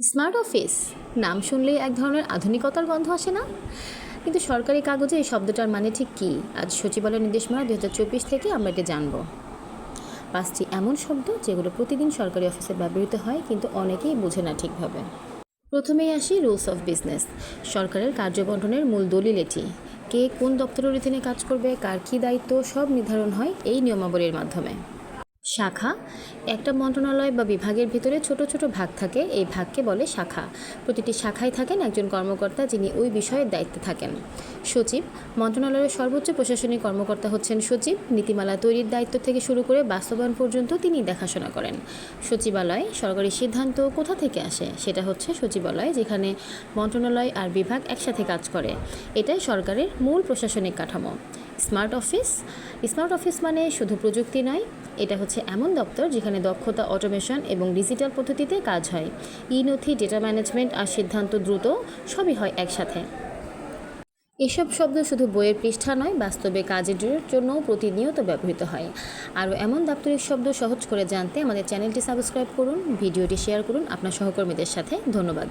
Smart office? নাম শুনলেই এক ধরনের আধুনিকতার গন্ধ আসে না? কিন্তু সরকারি কাগজে এই শব্দটার মানে ঠিক কী? আজ সচিবালয় নির্দেশমালা দু হাজার চব্বিশ থেকে আমরা এটা জানব। পাঁচটি এমন শব্দ যেগুলো প্রতিদিন সরকারি অফিসে ব্যবহৃত হয়, কিন্তু অনেকেই বোঝে না ঠিকভাবে। প্রথমেই আসি রুলস অফ বিজনেস। সরকারের কার্যবন্টনের মূল দলিল এটি। কে কোন দপ্তরের অধীনে কাজ করবে, কার কী দায়িত্ব, সব নির্ধারণ হয় এই নিয়মাবলীর মাধ্যমে। শাখা। একটা মন্ত্রণালয় বা বিভাগের ভিতরে ছোট ছোট ভাগ থাকে। এই ভাগকে বলে শাখা। প্রতিটি শাখায় থাকেন একজন কর্মকর্তা যিনি ওই বিষয়ের দায়িত্বে থাকেন। সচিব। মন্ত্রণালয়ের সর্বোচ্চ প্রশাসনিক কর্মকর্তা হচ্ছেন সচিব। নীতিমালা তৈরির দায়িত্ব থেকে শুরু করে বাস্তবায়ন পর্যন্ত তিনি দেখাশোনা করেন। সচিবালয়, সরকারি সিদ্ধান্ত কোথা থেকে আসে? সেটা হচ্ছে সচিবালয়, যেখানে মন্ত্রণালয় আর বিভাগ একসাথে কাজ করে। এটাই সরকারের মূল প্রশাসনিক কাঠামো। Smart office. স্মার্ট অফিস মানে শুধু প্রযুক্তি নয় এটা হচ্ছে এমন দপ্তর যেখানে দক্ষতা অটোমেশন এবং ডিজিটাল পদ্ধতিতে কাজ হয়। ই নথি ডেটা ম্যানেজমেন্ট আর সিদ্ধান্ত দ্রুত সবই হয় একসাথে। এসব শব্দ শুধু বইয়ের পৃষ্ঠা নয়, বাস্তবে কাজের জন্যও প্রতিনিয়ত ব্যবহৃত হয়। আরও এমন দাপ্তরিক শব্দ সহজ করে জানতে আমাদের চ্যানেলটি সাবস্ক্রাইব করুন, ভিডিওটি শেয়ার করুন আপনার সহকর্মীদের সাথে। ধন্যবাদ।